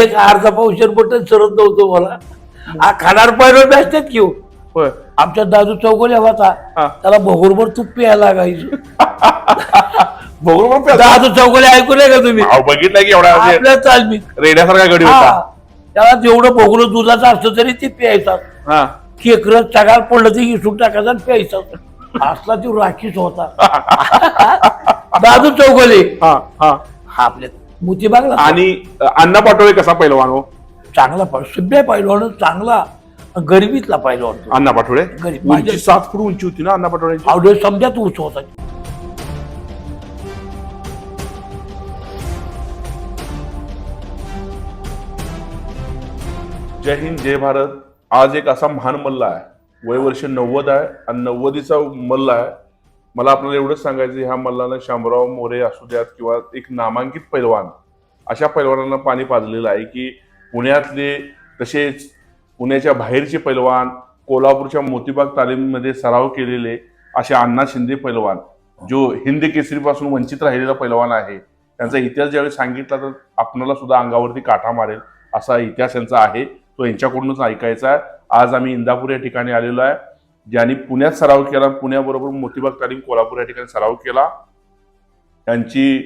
एक अर्धा पावशेर बटन सरत नव्हतं मला. हा खाणार पहिलं बॅसतात घेऊ होय. आमच्या दादू चौगले होता. हा. त्याला भगोरभर तूप प्यायला लागायचं. बरोबर प्या- दादू चौगले ऐकू नये का तुम्ही? अहो, बघितलं की एवढा म्हणजे आपल्या रेड्यासारखा गडी हा. होता. त्याला जेवढं भोगलं दुधाचं असतं तरी ते प्यायचा हा. केकर चगाल पडलं ते इसून टाकायचा आणि प्यायचा. असला तो राखीच होता. दादू चौगले हा हा. हा आपल्या मोती बागला आणि अण्णा पाटोळे कसा पहिलवान हो? चांगला सभ्य पहिलवान चांगला गरिबीतला पहिलवान तो. अण्णा पाटोळे? गरीब. उंची सात फूट उंची होती ना अण्णा पाटोळ्यांची? आवडे समजा तूच होता. जय हिंद जय भारत. आज एक असा महान मल्ल आहे. वय वर्ष नव्वद आहे आणि नव्वदीचा मल्ल आहे. मला आपल्याला एवढंच सांगायचं ह्या मल्लानं शामराव मोरे असू द्यात किंवा एक नामांकित पैलवान अशा पैलवानांना पाणी पाजलेलं आहे की पुण्यातले तसेच पुण्याच्या बाहेरचे पैलवान कोल्हापूरच्या मोतीबाग तालीममध्ये सराव केलेले असे अण्णा शिंदे पैलवान जो हिंद केसरीपासून वंचित राहिलेला पैलवान आहे त्यांचा इतिहास ज्यावेळी सांगितला तर आपणाला सुद्धा अंगावरती काठा मारेल असा इतिहास यांचा आहे तो यांच्याकडूनच ऐकायचा आहे. आज आम्ही इंदापूर या ठिकाणी आलेलो आहे. ज्यांनी पुण्यात सराव केला पुण्याबरोबर मोतीबाग तालीम कोल्हापूर या ठिकाणी सराव केला त्यांची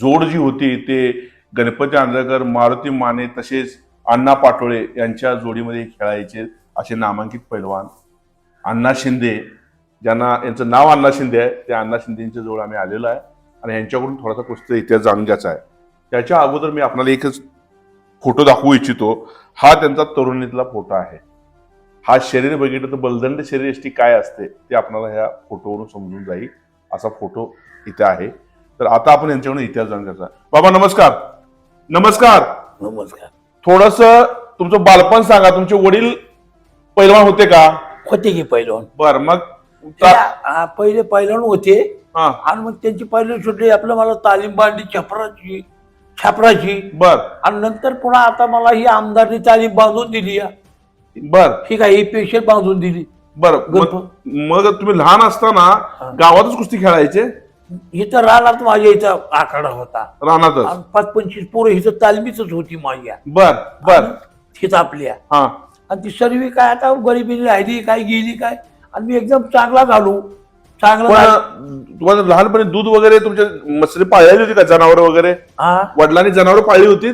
जोड जी होती ते गणपती आंधळकर मारुती माने तसेच अण्णा पाटोळे यांच्या जोडीमध्ये खेळायचे असे नामांकित पैलवान अण्णा शिंदे ज्यांना यांचं नाव अण्णा शिंदे आहे त्या अण्णा शिंदेच्या जवळ आम्ही आलेलो आहे आणि यांच्याकडून थोडासा कुस्ती इतिहास जाणून घ्यायचा आहे. त्याच्या अगोदर मी आपल्याला एकच फोटो दाखवू इच्छितो. हा त्यांचा तरुणीतला फोटो आहे. हा शरीर बघितलं तर बलदंड शरीर एष्टी काय असते ते आपल्याला ह्या फोटोवरून समजून जाईल. असा फोटो इथे आहे. तर आता आपण यांच्याकडून इतिहास जाणून घ्यायचा. बाबा नमस्कार. नमस्कार. नमस्कार. थोडस तुमचं बालपण सांगा. तुमचे वडील पैलवान होते का? होते की पैलवान. बर मग त्या- पहिले पैलवान होते. हा. आणि मग त्यांची पहिले सुटली. आपलं मला तालीम बांधली छपराची छापराची. बर. आणि नंतर पुन्हा आता मला ही आमदारनी तालीम बांधून दिली या. बर. ठीक आहे ही पेशल बांधून दिली. बर. मग गणप- मग तुम्ही लहान असताना गावातच कुस्ती खेळायचे? इथं रानात माझ्या इथं आखाडा होता. रानातच? आणि पाच पंचवीस पोरं इथं तालमीच होती माझ्या. बर बर. हिथं आपल्या. हा. आणि ती सर्व काय आता गरिबीने राहिली काय गेली काय? आणि मी एकदम चांगला झालो चांगला पण. तुम्हाला लहानपणी दूध वगैरे तुमच्या मसरी पाळलेली होती का? जनावर वगैरे? हा. वडिलांनी जनावर पाळली होती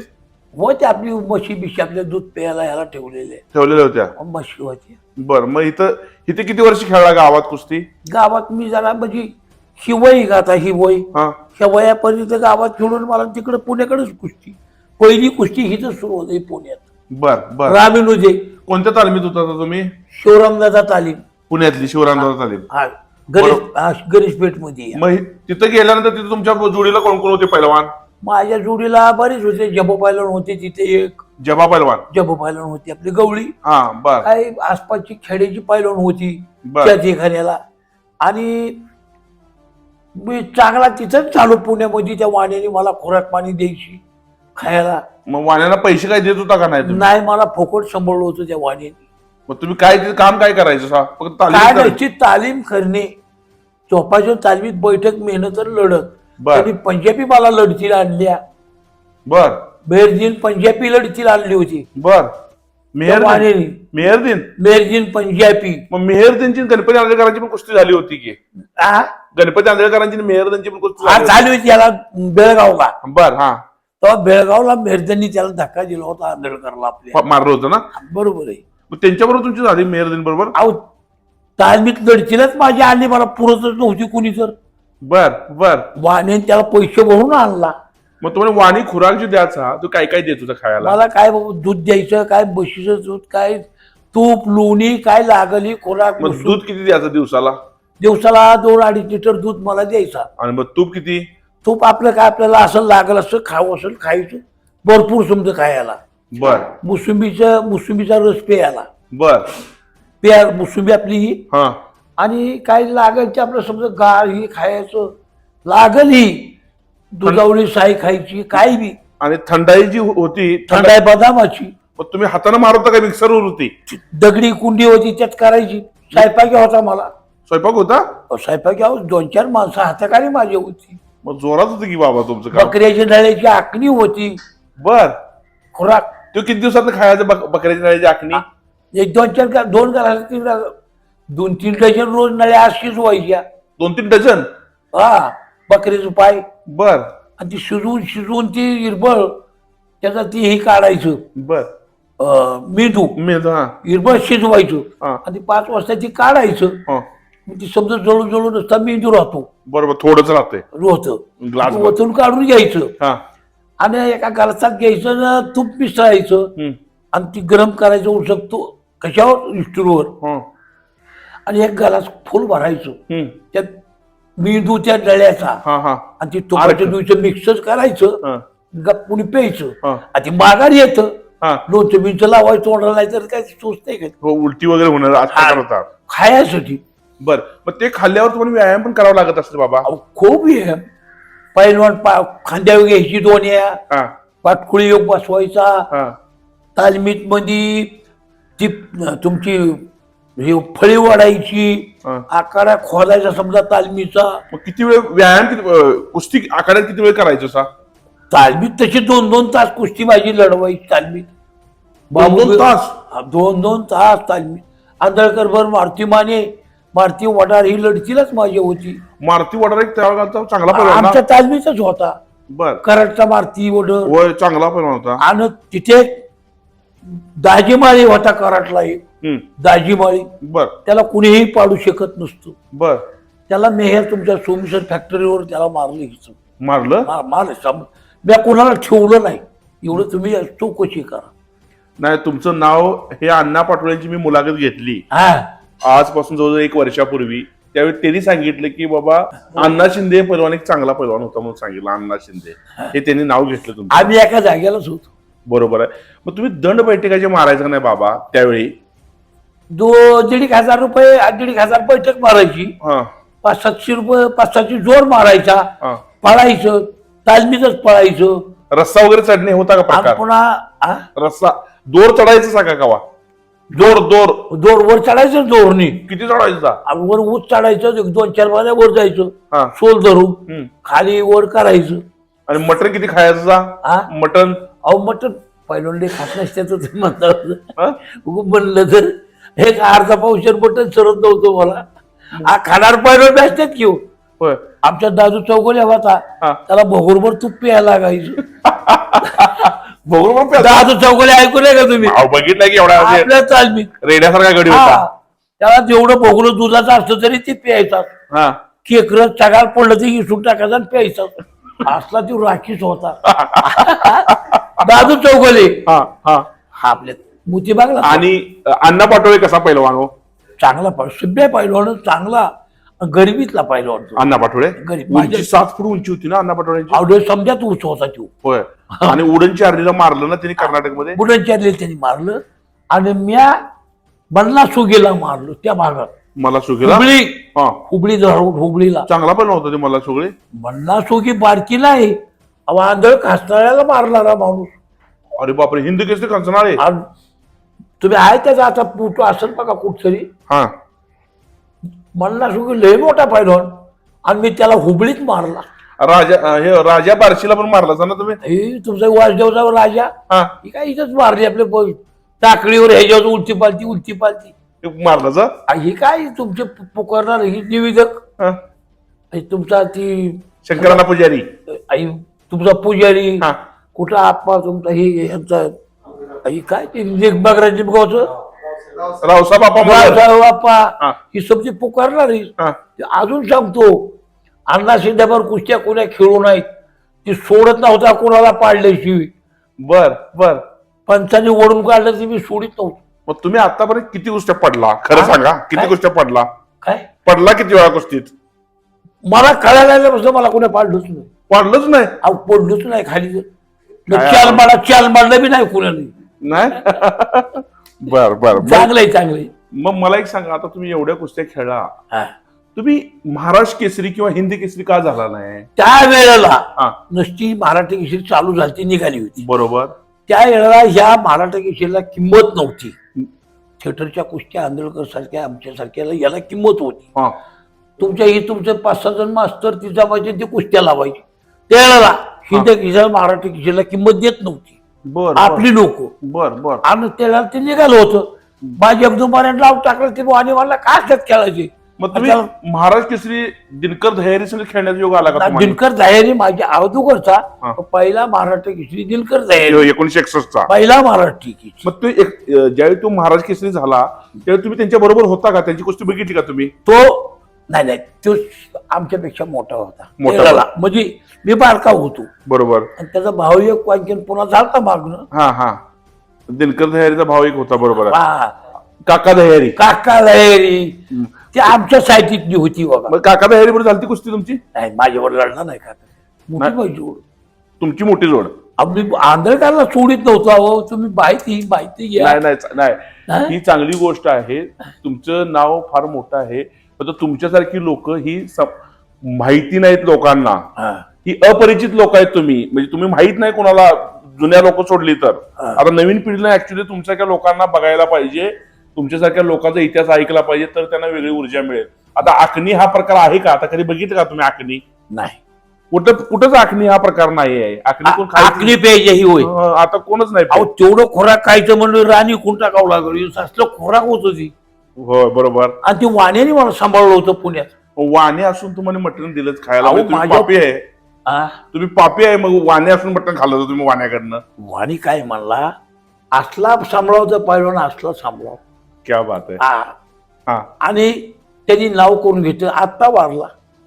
होते आपली म्हशी बिशी आपल्या दूध प्यायला ह्याला ठेवलेले. ठेवलेल्या होत्या. म्हशी होती बर मग इथं इथे किती वर्ष खेळला गावात कुस्ती? गावात मी जरा म्हणजे ही वय का आता ही ह्या वयापर्यंत गावात खेळून मला तिकडे पुण्याकडेच कुस्ती. पहिली कुस्ती हिथं सुरू होती पुण्यात. बर बर. रामिनुजे. कोणत्या तालमीत होता आता तुम्ही? शिवरामदादा तालीम. पुण्यातली शिवरामदादा तालीम. हा गणेश हा, गणेशपेठमध्ये मग हि- तिथं गेल्यानंतर तिथे तुमच्या जोडीला कोण कोण होते पैलवान? माझ्या जोडीला बरेच होते. जबो पायलवान होते तिथे एक. जबा पैलवान जबो पायलवान होती आपली गवळी. हा बर. काय आसपासची खेड्याची पायलवान होती. बर. त्या ठिकाण्याला आणि मी चांगला तिथंच चालू पुण्यामध्ये त्या वाण्याने मला खोराक पाणी द्यायची खायला. मग वाण्याला पैसे काय देत होता का नाही तुम्ही? नाही मला फोकट सांभाळलं होतं त्या वाण्याने. मग तुम्ही काय ते काम काय करायचं सा? फक्त तालीम काय करायची? त्याची तालीम करणे. झोपाच्या तालमीत बैठक मेहनत तर लढत. बर. त्यांनी पंजाबी मला लढतील आणल्या. बर. मेहरजीन पंजाबी लढतील आणली होती. बर. त्या मेहर दिन वाण्याने मेहर दिन मेहरजीन पंजाबी. मग मेहर दिनची गणपती आंधळकरांची पण कुस्ती झाली होती की? हा गणपती आंधळकरांची आणि मेहर दिनची पण कुस्ती झाली झाली होती याला बेळगावला. होती. बर हा. तेव्हा बेळगावला मेहरजननी त्याला धक्का दिला होता आंधळकरला आपल्या. मारलं होतं ना? बरोबर आहे. मग त्यांच्याबरोबर तुमची झाली मेहर दिन बरोबर? अहो तालमीत लढतीलच माझी आली मला पुरतच नव्हती कुणी तर. बर बर. वाणे त्याला पैसे भरून आणला. मग तुम्हाला वाणी खुराक जी द्यायचा तो काय काय देत होता खायला? मला काय बाबा दूध द्यायचं काय म्हशीचं दूध काय तूप लोणी काय लागली खोराक मग. दूध किती द्यायचं दिवसाला? दिवसाला दोन अडीच लिटर दूध मला द्यायचा. आणि मग तूप किती? तूप आपलं काय आपल्याला असं लागलं असं खावं असेल खायचं. भरपूर समजा खायला. बर. मोसंबीचं मोसंबीचा रस प्यायला. बर. प्या मोसंबी आपली ही हा. आणि काय लागेल ते आपलं समजा गार ही खायचं लागल ही दुधावली साई खायची काय बी. आणि थंडाई जी होती थंडाई बदामाची. मग तुम्ही हाताने मारता का मिक्सरवर होती? दगडी कुंडी होती त्यात करायची. स्वयंपाकी होता मला. स्वयंपाक होता? स्वयंपाकी अहो, दोन चार माणसं हाताखाली माझी होती. मग जोरात होती की बाबा तुमचं काम? बकऱ्याच्या नळ्याची आखणी होती. बर. खुराक. तो किती दिवसात खायचं बक- बकऱ्याच्या नळ्याची आखणी? एक दोन चार गा- दोन घाला तीन दोन तीन डझन रोज नळ्या अशीच व्हायच्या. दोन तीन डझन? हा बकरीचं पाय. बर. आणि ती शिजवून शिजवून ती इरबळ त्याचा ती हे काढायचं. बर. अं, मेंदू. मी हा. इरबळ शिजवायचं. हा. आणि पाच वाजता ती काढायचं. हा. मग ती समजा जळून जळून असता मेंदू राहतो. बरोबर थोडंच राहते रोहतं. ग्लास वतून काढून घ्यायचं. हा. आणि एका गलासात घ्यायचं ना तूप मिसळायचं. हम्म. आणि ती गरम करायचं होऊ शकतो कशावर? इस्टूलवर हा. आणि एक गलास फुल भरायचं. त्यात मेंदू त्या डळ्याचा हा हा. आणि ती तुपाच्या दुईचं मिक्सच करायचं हा. गप्पुनी प्यायचं. हा. आणि ती माघार येतं. हा. लोणचं बिंचं लावायचं तोंडाला नाही तर काय सोचते का हो उलटी वगैरे होणार हा. करता खायसाठी बर. मग ते खाल्ल्यावर तुम्हाला व्यायाम पण करावा लागत असेल बाबा? खूप हे पैलवान पा खांद्यावर घ्यायची दोन या हा. पाटकुळी योग बसवायचा. हा. तालमीत मध्ये ती तुमची हे फळी वाढायची हा. आकारा खोदायचा समजा तालमीचा. मग किती वेळ व्यायाम किती अं, कुस्ती आखाड्यात किती वेळ करायचं सा तालमीत तशी दोन दोन तास कुस्ती माझी लढवायची तालमीत. दोन दोन तास? हा, दोन दोन तास तालमीत. आंधळकर बर मारुती माने मारुती वडार ही लढतीलाच माझी होती. मारुती वडार एक त्यावेळेचा चांगला ना? आमच्या तालमीतच होता. बर. कराडचा मारुती वडर. वय चांगला पैलवान होता. आणि तिथे दाजीमाळी होता कराडला एक. दाजीमाळी बर. त्याला कुणीही पाडू शकत नसतो. बर. त्याला मेहर तुमच्या सोमेश्वर फॅक्टरीवर त्याला मारलं मारलं? मार मारलं मी कोणाला ठेवलं नाही. एवढं तुम्ही चौकशी करा. नाही तुमचं नाव हे अण्णा पाटोळ्यांची मी मुलाखत घेतली. हा. आजपासून जवळजवळ एक वर्षापूर्वी. त्यावेळी त्यांनी सांगितलं की बाबा अण्णा शिंदे पैलवान एक चांगला पैलवान होता म्हणून सांगितलं अण्णा शिंदे. हे. त्यांनी नाव घेतलं तुमचं. आम्ही एका जागेलाच होतो. बरोबर आहे. मग तुम्ही दंड बैठकाचे मारायचं का नाही बाबा त्यावेळी? दो दीड एक हजार रुपये दीड एक हजार बैठक मारायची. हा. पाच सातशे रुपये पाच सातशे जोर मारायचा. हा. पळायचं तालमीतच पळायचं. रस्सा वगैरे चढणे होता का आणि प्रकार पुन्हा हा? रस्सा. दोर चढायचं सांगा कावा? दोर दोर दोर वर चढायचं दोरनी किती चढायचा? आणि वर ऊस चढायचं एक दोन चार महिन्या वर जायचं. हा. सोल धरून. हम्म. खाली वर करायचं. आणि मटण किती खायचं जा हा मटण? अहो मटण. पहिल्यांदा खात नसत्याचं ते म्हणतात. हा? उगं म्हणलं तर. एक अर्धा पावशेर मटण सरत नव्हतं मला? हा खाणार की हो. होय. आमच्या दादू चौगल्या होता. हा. त्याला भगोरभर तूप प्यायला लागायचं. प्या- दादू चौगले ऐकून का तुम्ही? अहो, बघितलं की एवढा म्हणजे आपल्या तालमीत रेड्यासारखा गडी हा. होता. त्याला जेवढं भोगलं दुधाचं असतं तरी ते प्यायचा. हा. केकर चगाल पडलं ते इसून टाकायचा आणि प्यायचा. असला तो राखीच होता. दादू चौगले हा हा. हा आपल्या मोती बागला आणि अण्णा पाटोळे कसा पैलवान हो? चांगला पाहिजे सभ्य पहिलवान चांगला गरिबीतला पहिलवान तो. अण्णा पाटोळे? गरीब. उंची सात फूट उंची होती ना अण्णा पाटोळ्यांची? आवडे समजात उच होता तो होय. आणि उडनची आर्लीला मारलं ना त्यांनी कर्नाटकमध्ये? बुडांच्या त्यांनी मारलं. आणि म्या बनला सुगेला मारलो त्या भागात. मला सुगेला? हुबळी. हा. हुबळी धरून हुबळीला. चांगला पण होता ते मला सुगळे? बनला सुगी बारकी नाही. आंधळ खासणाऱ्याला मारणारा माणूस. अरे बापरे हिंद केसरी कंचनाळे आणि तुम्ही आहे त्याचा आता फोटो असेल बघा कुठतरी. हा. म्हणला सुगी लय मोठा पहिलवान आणि मी त्याला हुबळीत मारला. राजा हे राजा बार्शीला पण मारला ना तुम्ही? हे तुमचा वासदेवचा राजा? हा. ही काय इथंच मारली आपले प- टाकडीवर ह्याच्यावर उलटी पालती उलटी पालती मारलं जा. आ, ही काय तुमचे पु- पुकारणार ही निवेदक? हा. हे तुमचा ती शंकराना पुजारी. आई तुमचा पुजारी. हा. कुठं आप्पा तुमचा ही यांचा ही काय ते निगबागराजी गावचं? रावसाहेब बापा मगर. रावसाहेब आप्पा हा. ही समजी पुकारणार. हा. ते अजून सांगतो अण्णा शिंद्यावर कुस्त्या कोण्या खेळू नाहीत. ती सोडत नव्हता कोणाला पाडल्याशिवाय. बर बर. पंचाने ओढून काढलं ते मी सोडित नव्हतो. मग तुम्ही आतापर्यंत किती गोष्टी पडला? खरं हा? सांगा किती काय? गोष्टी पडला? काय? पडला किती वेळा कुस्तीत? मला कळायला लागल्यापासून मला कोणी पाडलंच नाही. पडलंच नाही. अहो पडलोच नाही खाली. काय चाल मला चाल मारलं बी नाही कोणाने. नाही? बर बर. चांगलंय चांगलंय. मग मला एक सांगा आता तुम्ही एवढ्या कुस्त्या खेळा. हा. तुम्ही महाराष्ट्र केसरी किंवा हिंदी केसरी का झाला नाही? त्या वेळेला नुसती मराठी केसरी चालू झाली निघाली होती. बरोबर. त्या वेळेला ह्या मराठी केसरीला किंमत नव्हती. थिएटरच्या कुस्त्या आंदोलकर सारख्या आमच्या सारख्याला याला किंमत होती. हा. तुमच्या ही तुमचे पाच सहा जण मास्तर ती जमायचे ती कुस्त्या लावायची. त्यावेळेला हिंदी किशोर मराठी किशोरला किंमत देत नव्हती. बर आपली लोक. बर बर. आणि त्याला ते निघालं होतं. माझी बऱ्याच लाव टाकलं ते आणि मला काय असतात खेळायचे मग तुम्ही महाराज केसरी दिनकर धैर्य संघ खेळण्याचा योग आला का तुम्हाला? दिनकर जाहेरी माझ्या अगोदरचा. पहिला महाराष्ट्र केसरी दिनकर जाहेरी एकोणीशे एकसष्टचा. पहिला महाराष्ट्र केसरी. मग तो एक अं, ज्यावेळी तो महाराज केसरी झाला त्यावेळी तुम्ही त्यांच्या बरोबर होता का? त्यांची गोष्ट बघितली का तुम्ही? तो नाही नाही तो आमच्यापेक्षा मोठा होता. मोठा तेराला. म्हणजे मी बारका होतो. बरोबर. आणि त्याचा भाऊ एक आणखीन पुन्हा झालता मागणं. हा हा. दिनकर धैर्यचा भाव एक होता बरोबर आहे. हा. काका दह्यारी. काका लहेरी ती आमच्या साहित्यातली होती बाबा. मग काका दह्यारी बरोबर झाली कुस्ती तुमची? नाही माझ्यावर लढला नाही काका. मोठी नाही. पाहिजे जोड. तुमची मोठी जोड. आम्ही आंधळकरला सोडित नव्हतो अहो. तुम्ही माहिती माहिती घ्या. नाही नाही नाही. हा? ही चांगली गोष्ट आहे. तुमचं नाव फार मोठं आहे. पण तुमच्यासारखी लोक ही माहिती नाहीत लोकांना. हा. अपरिचित लोक आहेत तुम्ही. म्हणजे तुम्ही माहीत नाही कोणाला जुन्या लोक सोडली तर. आता नवीन पिढीला ऍक्च्युली तुमच्यासारख्या लोकांना बघायला पाहिजे. तुमच्यासारख्या लोकांचा इतिहास ऐकला पाहिजे तर त्यांना वेगळी ऊर्जा मिळेल. आता आखणी हा प्रकार आहे का? आता कधी बघितलं का तुम्ही आखणी? नाही. कुठं कुठंच आखणी हा प्रकार नाही आहे. आखणी कोण पाहिजे ही होय. आता कोणच नाही तेवढं खोराक खायचं म्हणलं राणी कोण टाकावं लागलं. असलं खोराक होत होती. हो बरोबर. आणि ती वाण्याने मला सांभाळलं होतं पुण्यात. वाणे असून तुम्हाला मटण दिलंच खायला. अहो, म्हणजे तुम्ही माझ्या- पापी आहे. आ? तुम्ही पापी आहे मग वाणे असून मटण खाल्लं होतं तुम्ही वाण्याकडनं. वाणी काय म्हणला? असला सांभाळाव तर पहिला असला सांभाळाव. क्या बात आहे. हा. हा. आणि त्यांनी नाव करून घेतलं आत्ता वारला.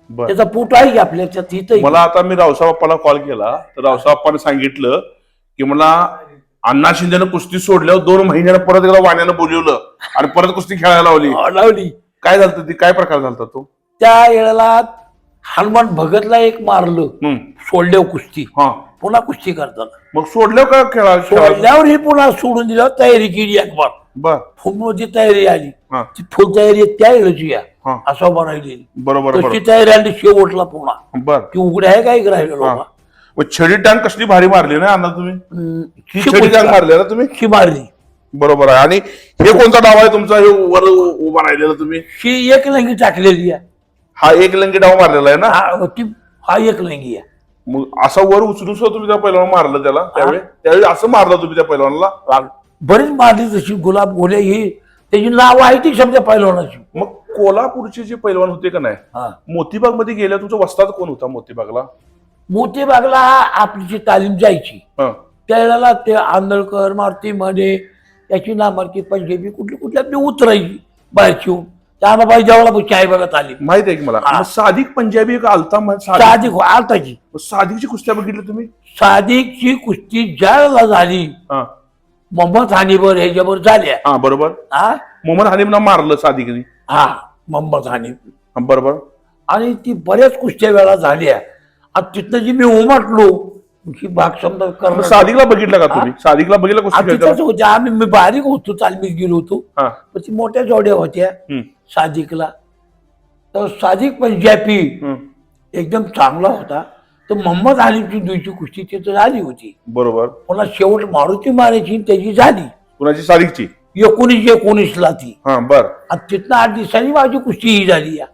बर. त्याचा पोट आहे की आपल्या इथं मला आता मी रावसाहेब बाप्पाला कॉल. केला तर रावसाहेब बाप्पाने सांगितलं की मला अण्णा शिंदेनं कुस्ती सोडल्यावर दोन महिन्यानं परत एकदा वाण्यानं बोलवलं आणि परत कुस्ती खेळायला लावली. लावली. काय झालं ती काय प्रकार झाला तो? त्या वेळेला हनुमान भगतला एक मारलं हम्म. सोडल्याव कुस्ती. हा. पुन्हा कुस्ती करताना. मग सोडल्यावर काय खेळा? सोडल्यावर ही पुन्हा सोडून दिल्यावर तयारी केली एक बार. तयारी आली. ती फुल तयारी त्या वेळेची या असं राहिलेली बरोबर तयारी आली शेवटला पुन्हा. बर. ती उघड्या आहे काय राहिलेलो. बाबा. मग छडी टांग कसली भारी मारली ना अण्णा तुम्ही? ही छडी टांग मारली ना तुम्ही? शी मारली. बरोबर आहे. आणि हे कोणता डाव आहे तुमचा? हे वर उभा राहिलेला तुम्ही? शी एक लंगी टाकलेली आहे. हा एक लंगी डाव मारलेला आहे ना? हा ती हा एक लंगी आहे. मग असा वर उचलून सुद्धा तुम्ही त्या पैलवान मारलं त्याला? त्यावेळी? त्यावेळी असं मारलं तुम्ही त्या पैलवानला? बरीच मारली तशी. गुलाब गोले ही त्याची नाव आहे ती शब्द पहिलवानाची मग कोल्हापूरचे जे पैलवान होते का नाही? हा. मोतीबागमध्ये गेल्या तुमचा वस्ताद कोण होता मोतीबागला? मोतीबागला आपली जी तालीम जायची. हं. त्यावेळेला ते आंदळकर मारुती म्हणे त्याची नामारकी पंजाबी कुठली कुठली आपली उतरायची बाहेरची येऊन त्या बाई जेवढा चाय बघत आली. माहीत आहे की मला? हा. सादिक पंजाबी आलता साधिक आलताची. मग सादिकची कुस्त्या बघितल्या तुम्ही? साधिकची कुस्ती ज्या वेळेला झाली हा. मोहम्मद हानीवर ह्याच्यावर झाल्या. हा बरोबर. हा? मोहम्मद हनीमना मारलं सादिकने. हा मोहम्मद हानी हा, बरोबर. आणि ती बऱ्याच कुस्त्या वेळा झाल्या. तिथनं जी मी उमटलो ही भाग समजा मग करणं सादिकला बघितलं का तुम्ही? सादिकला बघितलं कुस्ती आणि खेळताना? तिथंच होते. आम्ही मी बारीक होतो तालमीत गेलो होतो. हा. पण ती मोठ्या जोड्या होत्या हम्म, सादिकला. तर सादिक पंजाबी हम्म. एकदम चांगला होता. तर मोहम्मद अलीची दुईची कुस्ती तिथं झाली होती. बरोबर. पुन्हा शेवट मारुती मारायची त्याची झाली. कुणाची? सादिकची. एकोणीसशे एकोणीसला ती. हा बर. आणि तिथनं आठ दिवसांनी माझी कुस्ती ही झाली या.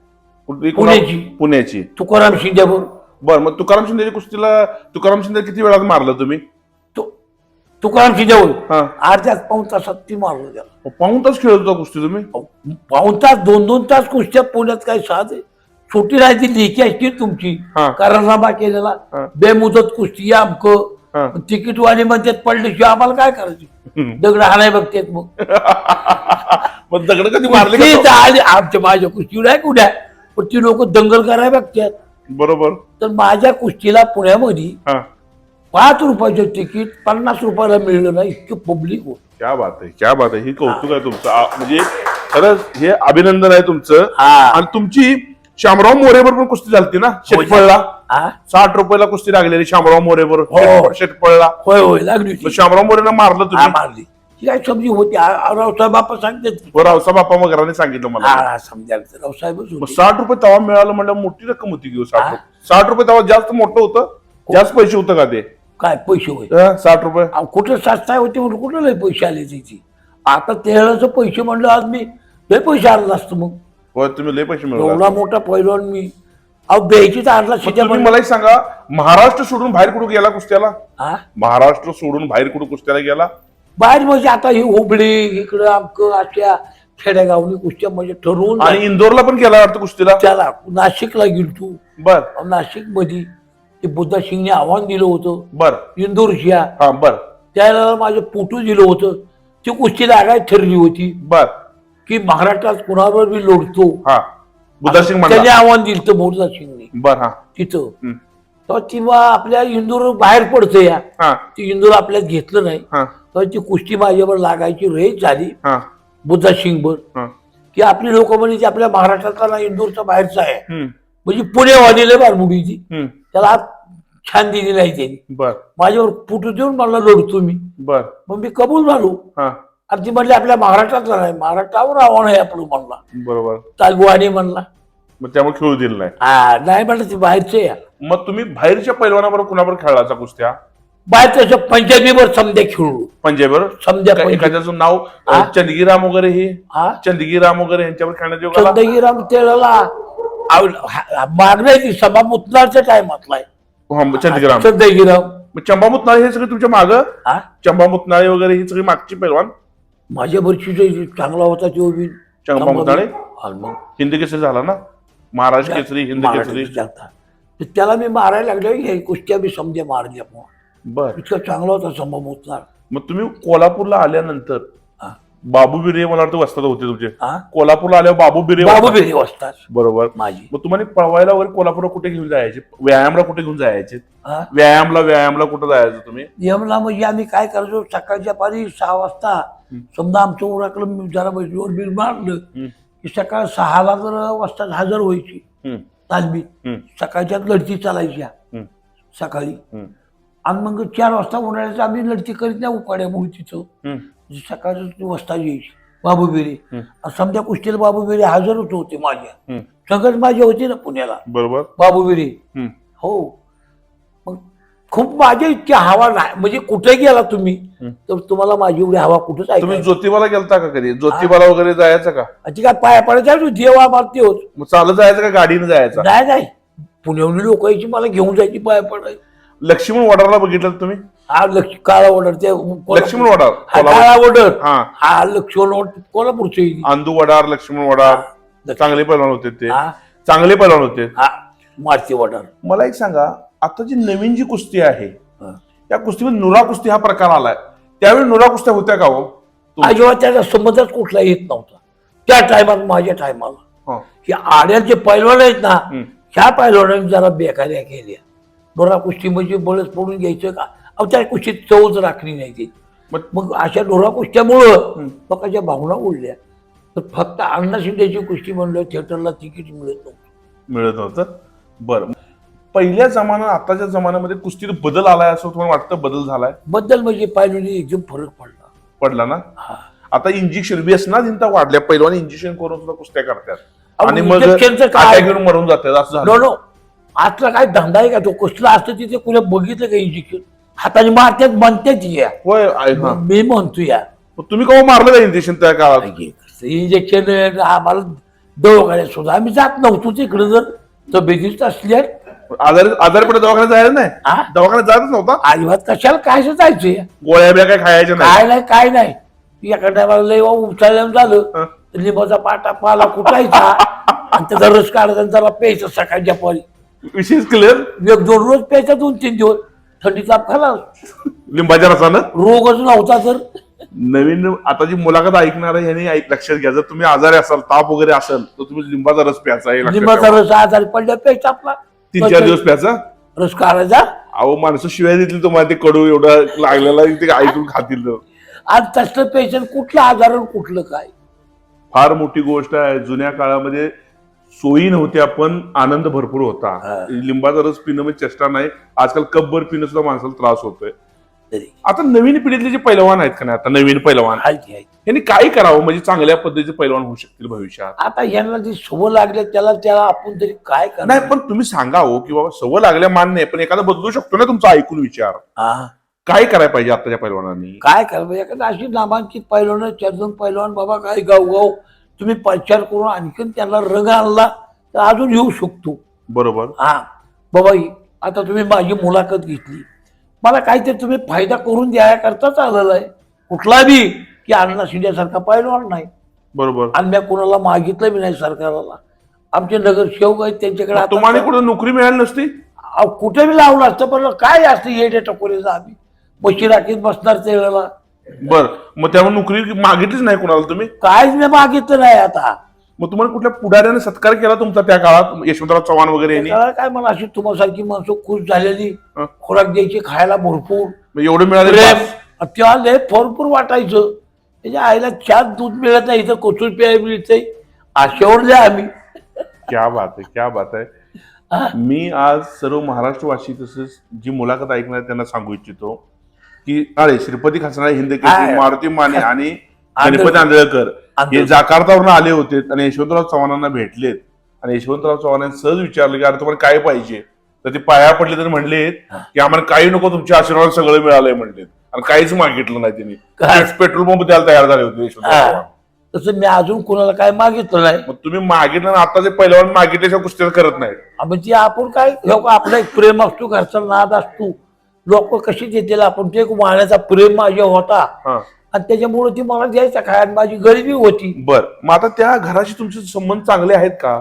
कुठली- कुणा- पुण्याची. पुण्याची. तुकाराम शिंदेवर बर मग तुकाराम शिंदेच्या कुस्तीला तुकाराम शिंदे किती वेळात मारलं तुम्ही? तु- तुकाराम शिंदेवर हा. अर्ध्यात पाऊन तासात ती मारलं त्याला. पाऊन तास खेळत होता कुस्ती तुम्ही? पाऊन तास दोन दोन तास कुस्त्या पुण्यात काय साध आहे? सुट्टी राहायची लेखी असते तुमची. हा. करारनामा केलेला. हा. बेमुदत कुस्ती अमकं. हा. तिकीटवाले म्हणतात पडल्याशिवाय आम्हाला काय करायचं. दगड हाणाय बघतात मग. मग दगड कधी मारले आमच्या माझ्या कुस्ती नाही कुठ्या पण ती लोक दंगल करायला बघतात. बरोबर. तर माझ्या कुस्तीला पुण्यामध्ये हा. पाच रुपयाचं तिकीट पन्नास रुपयाला मिळलं नाही इतकं पब्लिक होत. क्या बात आहे क्या बात आहे. ही कौतुक आहे तुमचं. आ- म्हणजे खरंच हे अभिनंदन आहे तुमचं. हा. आणि तुमची शामराव मोरेवर पण कुस्ती झालती ना शेटपळला? हा? साठ रुपयाला कुस्ती लागलेली शामराव मोरेवर हो. शेटपळला. होय होय लागली मग. शामराव मारलं हा, तुम्ही? मारली. ही काय समजी होती? आ- आ- रावसाहेब बापा सांगतात वर रावसा बापा वगैरे सांगितलं मला. हा समजा रावसाहेबच मग होते साठ रुपये तवा मिळालं म्हणजे मोठी रक्कम होती साठ हा? रुपये. साठ रुपये तवा जास्त मोठं होतं? जास्त पैसे होतं का ते? काय पैसे होय? हं, साठ रुपये. अहो, कुठं होते म्हणून कुठं लय पैसे आले त्याची? आता तेराचं पैसे म्हणलं आज मी लय पैसे आलं असतं मग. होय तुम्ही लय पैसे मिळवले एवढा मोठा पैलवान मी. अहो ब्यायची तर आणला तुम्ही मला एक सांगा महाराष्ट्र सोडून बाहेर कुठं गेला कुस्त्याला? हा? महाराष्ट्र सोडून बाहेर कुठं कुस्त्याला गेला? बाहेर म्हणजे आता ही हुबळी इकडं आमकं अशा खेडेगावनी कुस्त्या म्हणजे ठरवून आणि इंदोरला पण गेला वाटतं कुस्तीला? त्याला नाशिकला गेलतो बर. नाशिकमध्ये ते बुद्धा सिंगने आव्हान दिलं होतं. बर. इंदोरच्या. हा बर. त्याला माझं फोटो दिलं होतं. ती कुस्ती लागाय ठरली होती. बर. की महाराष्ट्रात कुणावर मी लढतो. हा. बुद्धा सिंग त्याने म्हणला आव्हान दिलं होतं बुद्धा सिंगने बर हा. तिथं. हम्म. तेव्हा तेव्हा आपल्या इंदूर बाहेर पडतं या. हा. ती इंदूर आपल्यात घेतलं नाही. हा. तेव्हा ती कुस्ती माझ्यावर लागायची रेस झाली. बुद्धा सिंगवर की आपली लोक म्हणे की आपल्या महाराष्ट्रातला ना इंदूरचा बाहेरचा आहे. म्हणजे पुणेवाडीला बारमुडीची हम्म. त्याला छान दिली नाही त्यांनी. बर. माझ्यावर फुटू देऊन मला लढतो मी. बर. मग मी कबूल झालो. हा. आणि ती म्हणली आपल्या महाराष्ट्रातला नाही महाराष्ट्रावर आव्हान आहे आपलं म्हणला. बरोबर. तालगुवाने म्हणला. मग त्यामुळे खेळू दिलं नाही. हा नाही म्हणलं ते बाहेरचे या मग तुम्ही बाहेरच्या पैलवानाबरोबर कुणाबरोबर खेळायचा कुस्त्या? बाहेर त्याच्या पंजाबीवर समध्या खेळलो पंजाबवर? पंजाबी. एखाद्याचं नाव हा? चंदगीराम वगैरे हे? हा चंदगीराम वगैरे यांच्यावर खेळण्यात आला? चंदगीराम तेलाला मागण्याची सभा मुतनारच्या आहे? हा, चंदगीराम. चंदगीराम. मग चंबा मुतनाळे हे सगळे तुमच्या माग? हा चंबा मुतनाळे वगैरे ही सगळी मागची पैलवान? माझ्या वर्षीचा चांगला होता तो बी. चंबा मुतनाळे हा, मग. हिंद केसरी झाला ना? महाराष्ट्र केसरी हिंद केसरी. तर त्याला मी मारायला लागलो हे कुस्त्या बी समजे मारल्या मग बर. इतका चांगला होता संभव मुतनार मग तुम्ही कोल्हापूरला आल्यानंतर हा. बाबू बिरे मला वाटतं वस्तात होते तुमचे. हा? कोल्हापूरला आल्यावर बाबू बिरे बाबू. बेरी वाजतात बरोबर. माझी. मग तुम्हाला पळवायला वगैरे कोल्हापूरला कुठे घेऊन जायचे? व्यायामला कुठे घेऊन जायचे? हा? व्यायामला व्यायामला कुठं जायचं तुम्ही? यमला म्हणजे आम्ही काय करायचो? सकाळच्या पारी सहा वाजता समजा आमचं उरकलं मी जरा जोर बिल मारलं हम्म, की सकाळ सहाला जर वाजता हजर व्हायची हम्म, सकाळच्या लढती चालायच्या हम्म, सकाळी. हम्म, आणि मग चार वाजता उन्हाळ्याचं आम्ही लढती करीत नाही उपाड्यामुळे तिथं हम्म, सकाळचं वाजता यायची बाबू बेरे समजा कुस्तीला बाबू बेरे हजरच होते माझ्या. हम्म. सगळंच माझे होते ना पुण्याला. बरोबर. बाबू बेरे हो. मग खूप माझ्या इतकी हवा नाही म्हणजे कुठे गेला तुम्ही. तर तुम्हाला माझी एवढी हवा कुठंच तुम्ही ज्योतिबाला गेलता का कधी? ज्योतिबाला वगैरे जायचं का? ती काय पाया पडायच्या देवा मारते होत. मग चालत जायचं का गाडीने जायचं? नाही नाही. पुण्याहून लोक यायची मला घेऊन जायची पाया पडायची. लक्ष्मण वडारला बघितलं तुम्ही? हा लक्ष काळा ऑर्डर ते लक्ष्मण वडार हा काळा ऑर्डर हा. हा लक्ष्मण कोल्हापूरचे. आंदू वडार लक्ष्मण वडार चांगले पैलवान होते ते. हा. चांगले पैलवान होते. हा मारती ऑर्डर मला एक सांगा आता जी नवीन जी कुस्ती आहे त्या कुस्तीमध्ये नुरा कुस्ती हा प्रकार आलाय. त्यावेळी नुरा कुस्त्या होत्या का हो? तुम- अजिबात त्याचा संबंधच कुठला येत नव्हता. त्या टायमात माझ्या टायमाला. हा. की आड्यात जे पैलवान आहेत ना हम्म. ह्या पैलवानांनी जरा बेकार्या केल्या डोरा कुस्ती म्हणजे बळच पडून घ्यायचं का? अहो त्या कुस्तीत चवच राखली नाही ती. मग- मग अशा डोरा कुस्त्यामुळं लोकांच्या भावना उडल्या. तर फक्त अण्णा शिंदेची कुस्ती म्हणलं थिएटरला तिकीट मिळत नव्हतं. मिळत होतं बरं. पहिल्या जमान्यात आताच्या जमान्यामध्ये कुस्तीत बदल आलाय असं तुम्हाला वाटतं? बदल झालाय? बद्दल म्हणजे पैलवानी एकदम फरक पडला. पडला ना. आता इंजेक्शन व्यसनाधीनता वाढल्या. पहिलवान इंजेक्शन करून सुद्धा कुस्त्या करतात. आणि मग घेऊन मरून जातात. असं झालं. आजला काय धंदा आहे का? तो कसला असतं तिथे कुठे बघितलं का इंजेक्शन? हाताने मारतात म्हणतात या. होय आहे, हा. मी म्हणतो या. मग तुम्ही केव्हा मारलं का इंजेक्शन त्या काळात? इंजेक्शन आम्हाला दवाखान्यात सुद्धा आम्ही जात नव्हतो तिकडे जर. तब्येतीच असल्या. आजारी आजारी पडे दवाखान्यात जायला नाही? हा? दवाखान्यात जातच नव्हता? अजिबात कशाला काय जायचंय? गोळ्या बिळ्या काय खायच्या काय नाही काय नाही. एका टायमाला लय उचाळल्यानं झालं. तर लिंबाचा पाटा पाला कुटायचा. आणि त्याचा रस काढायचा आणि त्याला प्यायचा सकाळच्या पारी. विशेष क्लिअर एक दोन रोज प्यायचा दोन तीन दिवस. थंडी ताप खाला लिंबाच्या रसानं? रोगच नव्हता तर. नवीन आता जी मुलाखत ऐकणार आहे यांनी ऐक लक्षात घ्या. जर तुम्ही आजारी असाल ताप वगैरे असेल तर तुम्ही लिंबाचा रस प्यायचा हे लक्षात लिंबाचा ठेवा. रस आजारी पडल्या प्यायचा आपला. तीन चार दिवस प्यायचा? रस काढायचा. अहो माणसं शिवाय देतील तुम्हाला ते कडू एवढं लागलेला आहे, ते ऐकून खातील तर. आज तसलं पेशंट कुठलं आजार आणि कुठलं काय? फार मोठी गोष्ट आहे जुन्या काळामध्ये सोयी नव्हत्या पण आनंद भरपूर होता. लिंबाचा रस पिणं म्हणजे चेष्टा नाही. आजकाल कपभर पिणं सुद्धा माणसाला त्रास होतोय. आता नवीन पिढीतले जे पैलवान आहेत का नाही आता नवीन पैलवान. यांनी काय करावं? म्हणजे चांगल्या पद्धतीचे पैलवान होऊ शकतील भविष्यात? आता यांना जी सवय लागली त्याला त्याला आपण तरी काय करणार? नाही पण तुम्ही सांगा हो की बाबा सवय लागल्या मान्य आहे पण एखादा बदलू शकतो ना तुमचा ऐकून विचार. काय करायला पाहिजे आताच्या पैलवानांनी? काय करावं एखादा अशी नामांकित पैलवान चार दोन पैलवान बाबा काय गाव गाव तुम्ही प्रचार करून आणखीन त्याला रंग आणला तर अजून येऊ शकतो. बरोबर. हा बाबा आता तुम्ही माझी मुलाखत घेतली. मला काहीतरी तुम्ही फायदा करून द्यायकरताच आलेला आहे. कुठला बी की अण्णा शिंदेसारखा पहिलवान नाही. बरोबर. आणि मी कोणाला मागितलं बी नाही सरकारला. आमचे नगरसेवक आहेत त्यांच्याकडे तुम्हाला कुठं नोकरी मिळाली नसती? कुठे बी लावलं असतं पण काय असतं येडे टकोरीचं आम्ही. बशी राखीत बसणार ते वेळेला बर मग त्यामुळे नोकरी मागितलीच नाही कुणाला तुम्ही? काहीच मी मागितलं नाही आता. मग तुम्हाला कुठल्या पुढाऱ्याने सत्कार केला तुमचा त्या काळात? यशवंतराव चव्हाण वगैरे यांनी? त्याला काय मला अशी तुम्हासारखी माणसं खुश झालेली हं. खोराक द्यायची खायला भरपूर. मग एवढं मिळाले प्रेम. तेव्हा लय भरपूर वाटायचं. त्याच्या आईला चार दूध मिळत नाही इथं कोचूर प्याय मिळतंय. आशेवर द्या आम्ही. क्या बात आहे क्या बात आहे. मी आज सर्व महाराष्ट्रवासी तसेच जी मुलाखत ऐकणार त्यांना सांगू इच्छितो. की अरे श्रीपती खसनाळे हिंदकेसरी काय? मारुती माने आणि गणपती आंधळकर हे जाकार्तावरून आले होते आणि यशवंतराव चव्हाणांना भेटलेत. आणि यशवंतराव चव्हाणांनी सहज विचारलं की अरे तुम्हाला काय पाहिजे? तर ते पाया पडले तर म्हणले की आम्हाला काही नको तुमच्या आशीर्वाद सगळं मिळालंय म्हणले आणि काहीच मागितलं नाही त्यांनी? पेट्रोल पंप द्यायला तयार झाले होते यशवंतराव तसं मी अजून कोणाला काय मागितलं नाही. मग तुम्ही मागितलं आता जे पहिल्यावर मागितल्याशिवाय कुस्त्या करत नाही म्हणजे आपण काय लोक आपला एक प्रेम असतो घरचा नाद असतो. लोक कशी देतील? आपण ते वाहण्याचा प्रेम माझ्या होता. हा. आणि त्याच्यामुळे ती मला द्यायचा काय? आणि माझी गरिबी होती. बर. मग आता त्या घराशी तुमचे संबंध चांगले आहेत का?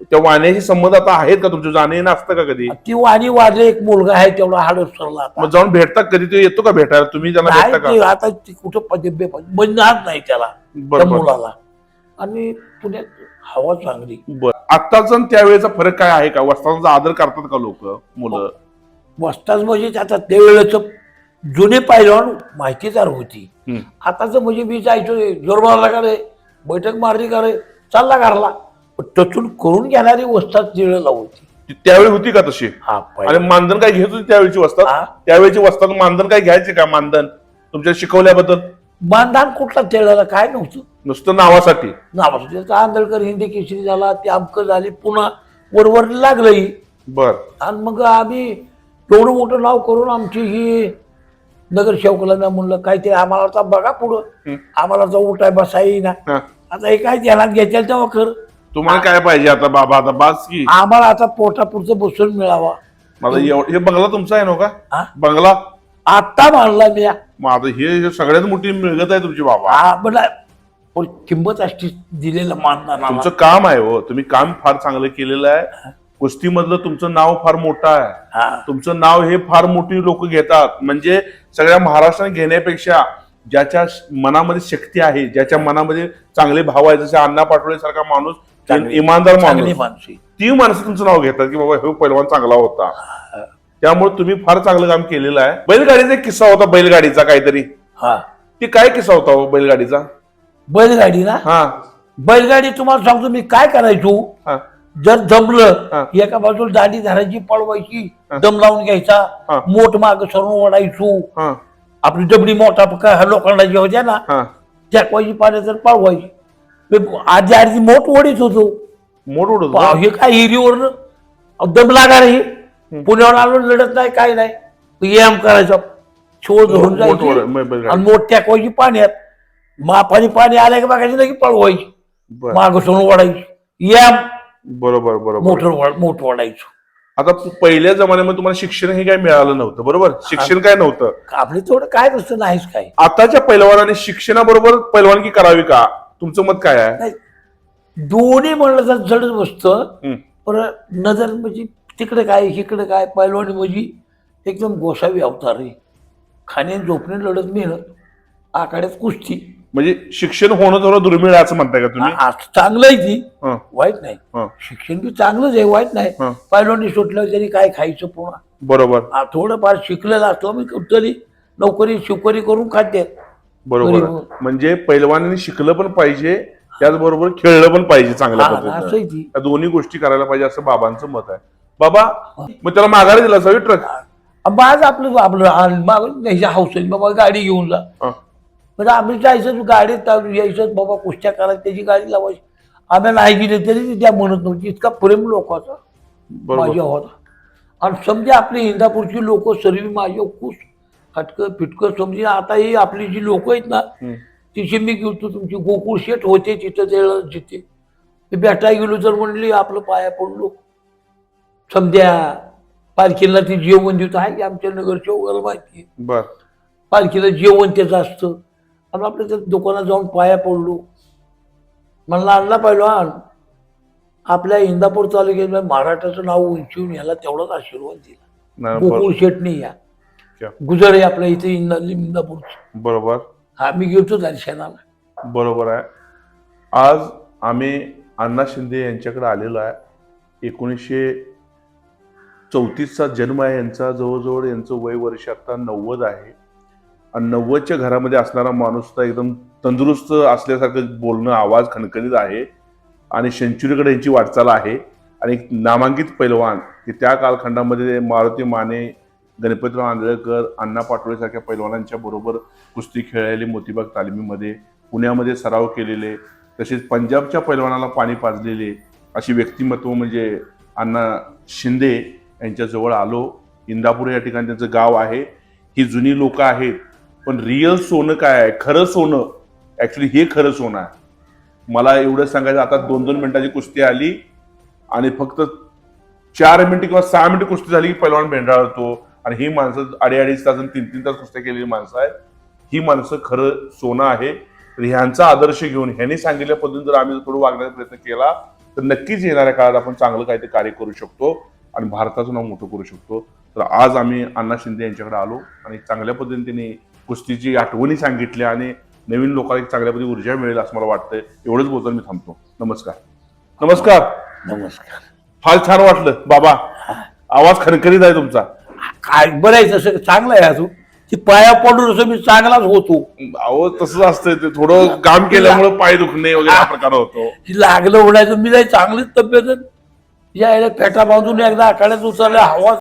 त्या वाण्याशी संबंध आता आहेत का तुमचे? जाणे असतं का कधी? ती वाणी वाढले एक मुलगा आहे तेवढा सरला आता. मग जाऊन भेटता कधी? ते येतो का भेटायला? तुम्ही त्यांना नाही भेटता ते का आता ती कुठं पदव्य बनणार नाही त्याला त्या बरोबर मुलाला. आणि पुण्यात हवा चांगली. बर. आत्ताचा आणि त्यावेळेचा फरक काय आहे का? वस्ताचा आदर करतात का लोक मुलं? वस्ताच म्हणजे आता त्यावेळेच जुने पैलवान माहितीदार होती. आताच म्हणजे मी जायचो जोर मारला का रे बैठक मारली का रे? चालला घरला. पण टचून करून घेणारी वस्तात वेळेला होती. ती त्यावेळी होती का तशी? हा आणि मानधन काय घेत होती त्यावेळीची वस्तात हा. त्यावेळेची वस्तात मानधन काय घ्यायचे का मानधन? तुमच्या शिकवल्याबद्दल? मानधान कुठला त्यावेळेला काय नव्हतं. नुसतं नावासाठी. त्याचा आंधळकर हिंदी केसरी झाला ते अमकं झाली पुन्हा वरवर लागलं ही बर. आणि मग आम्ही एवढं मोठं नाव करून आमची ही नगरसेवकाला म्हणलं काहीतरी आम्हाला आता बघा पुढं. आम्हाला तर उठाय बसा येईना हा. आता हे काय ध्यानात घ्यायचं तेव्हा खर? तुम्हाला काय पाहिजे आता बाबा आता बास की. आम्हाला आता पोटापुरतं बसून मिळावा. एवढं- हे बंगला तुमचा आहे ना हो का? बंगला? आत्ता मानला मी. मग आता हे हे सगळ्यात मोठी मिळगत आहे तुमची बाबा. हा मला पण किंमत असती दिलेलं मानधनाला तुमचं काम आहे हो. तुम्ही काम फार चांगलं केलेलं आहे. कुस्तीमधलं तुमचं नाव फार मोठं आहे. हा. तुमचं नाव हे फार मोठी लोक घेतात. म्हणजे सगळ्या महाराष्ट्राने घेण्यापेक्षा ज्याच्या मनामध्ये शक्ती आहे ज्याच्या मनामध्ये चांगले भाव आहे जसे अण्णा पाटोळे सारखा माणूस इमानदार माणूस ती माणसं तुमचं नाव घेतात की बाबा हे पैलवान चांगला होता. त्यामुळे तुम्ही फार चांगलं काम केलेलं आहे. बैलगाडीचा एक किस्सा होता बैलगाडीचा काहीतरी. हा. ते काय किस्सा होता हो बैलगाडीचा? बैलगाडी ना हा. बैलगाडी तुम्हाला सांगतो मी काय करायचो? जर हा. जमलं एका बाजूला दाढी धरायची पळवायची हा. दम लावून घ्यायचा हा. मोठ माग सरून ओढायचो. हा. आपली डबडी मोठा काय लोखंडा जे होत्या ना. हा. त्याकवायची पाण्या तर पळवायची. मी आधी आधी मोठ ओढीत होतो. मोठ उडत पा-. हे काय हिरीवर दम लागा रे पुण्यावर आलो लढत नाही काय नाही. व्यायाम करायचा. छोड धरून मोठ जायची. ओढ- बै- बैलगाडी. आणि मोठ टाकवायची पाण्यात. मापानी पाणी आलं की बघायची लगी पळवायची. बर. माग सोडून ओढायची. व्यायाम बरोबर बरोबर. मोटर ओढ- मोठ आता पहिल्या जमान्यामध्ये तुम्हाला शिक्षण हे काय मिळालं नव्हतं बरोबर? शिक्षण काय नव्हतं? आपले थोडं काय नसतं नाहीच काय आताच्या पैलवानाने शिक्षणाबरोबर पैलवानगी करावी का? तुमचं मत काय आहे? नाही दोन्ही म्हणलं तर जडच बसतं. हम्म. पण नजर म्हणजे तिकडे काय इकडे काय पैलवानी म्हणजे एकदम गोसावी अवतार आहे. खाणे झोपणे लढत मेहनत आखाड्यात कुस्ती. म्हणजे शिक्षण होणं थोडं दुर्मिळ आहे असं म्हणताय का तुम्ही? आ- आ- चांगलं आहे ती. हं, वाईट नाही. हं, शिक्षण बी चांगलंच आहे वाईट नाही. हं. पैलवानी सुटलं तरी काय खायचं पुन्हा? बरोबर. आ, थोडंफार शिकलेलं असलं मी कुठतरी नोकरी शिकवरी करून खाते. बरोबर. बरोबर. म्हणजे पैलवानाने शिकलं पण पाहिजे त्याचबरोबर खेळलं पण पाहिजे चांगल्या हा, पद्धतीनं. असंही ती. या दोन्ही गोष्टी करायला पाहिजे असं बाबांचं मत आहे. बाबा मग त्याला माघारी दिला असावी ट्रक? आज आपलं आपलं आ- ह्याच्या हौसेने बाबा गाडी घेऊन जा. हं, म्हणजे आम्ही जायचं गाडीत चालू यायचं बाबा कुस्त्या करायचं त्याची गाडी लावायची. आम्ही नाही गेले तरी ती त्या म्हणत नव्हती. इतका प्रेम लोकांचा माझ्या होता. आणि समजा आपली इंदापूरची लोक सर्व माझ्या खुश हटकं फिटकं समजे आता ही आपली जी लोक आहेत ना तिची मी गेलो तुमची गोकुळ शेठ होते तिथं ते जिथे. ते भेटायला गेलो तर म्हणली आपलं पाया पडलो. समजा पालखीला ती जेवण देतो. आहे की आमच्या नगरच्या वगैरे माहिती आहे. पालखीला जेवण त्याचं असतं. आणि आपल्या त्या दुकानात जाऊन पाया पडलो. म्हणला आणला पहिलवान आपल्या इंदापूर तालुक्यात महाराष्ट्राचं नाव उंचवून याला तेवढाच आशीर्वाद दिला. गोकुळ शेटणी या? गुजर आहे आपल्या इथे इंदा इंदापूरचं. बरोबर. हा मी गेलतो दर्शनाला. बरोबर आहे. आज आम्ही अण्णा शिंदे यांच्याकडे आलेलो आहे. एकोणीसशे चौतीसचा जन्म आहे यांचा. जवळजवळ यांचं वय वर्ष आता नव्वद आहे. आणि नव्वदच्या घरामध्ये असणारा माणूस तर एकदम तंदुरुस्त असल्यासारखं बोलणं आवाज खणखणीत आहे. आणि सेंच्युरीकडे यांची वाटचाल आहे. आणि नामांकित पैलवान की त्या कालखंडामध्ये मारुती माने गणपतराव आंधळकर अण्णा पाटोळेसारख्या पैलवानांच्या बरोबर कुस्ती खेळलेले मोतीबाग तालमीमध्ये पुण्यामध्ये सराव केलेले तसेच पंजाबच्या पैलवानाला पाणी पाजलेले अशी व्यक्तिमत्व म्हणजे अण्णा शिंदे यांच्याजवळ आलो. इंदापूर या ठिकाणी त्यांचं गाव आहे. ही जुनी लोक आहेत. पण रिअल सोनं काय आहे? खरं सोनं? ऍक्च्युली हे खरं सोनं आहे. मला एवढं सांगायचं आता दोन दोन मिनिटाची कुस्ती आली आणि फक्त चार मिनिटं किंवा सहा मिनिटं कुस्ती झाली की पैलवान भेंडाळतो आणि ही माणसं अडी अडीच तास आणि तीन तीन तास कुस्त्या केलेली माणसं आहेत. ही माणसं खरं सोनं आहे. तर ह्यांचा आदर्श घेऊन ह्यांनी सांगितल्या पद्धतीने जर आम्ही थोडं वागण्याचा प्रयत्न केला तर नक्कीच येणाऱ्या काळात आपण चांगलं काहीतरी कार्य करू शकतो आणि भारताचं नाव मोठं करू शकतो. तर आज आम्ही अण्णा शिंदे यांच्याकडे आलो आणि चांगल्या पद्धतीने त्यांनी कुस्तीची आठवणी सांगितल्या आणि नवीन लोकांना एक चांगल्या पद्धती ऊर्जा मिळेल असं मला वाटतंय. एवढंच बोलतो मी थांबतो. नमस्कार. नमस्कार. नमस्कार. फार छान वाटलं. बाबा आवाज खणखणीत आहे तुमचा. काय बरं आहे तसं. चांगलं आहे अजून. ती पाया पडून असं मी चांगलाच होतो. अहो तसंच असतंय. ते थोडं काम केल्यामुळे पाय दुखणे वगैरे हा प्रकार होतो. ती लागलं उडायचं. मी जाई चांगलीच तब्येत आहे. या याला फेटा बांधून एकदा आखाड्यात उचलल्या हवा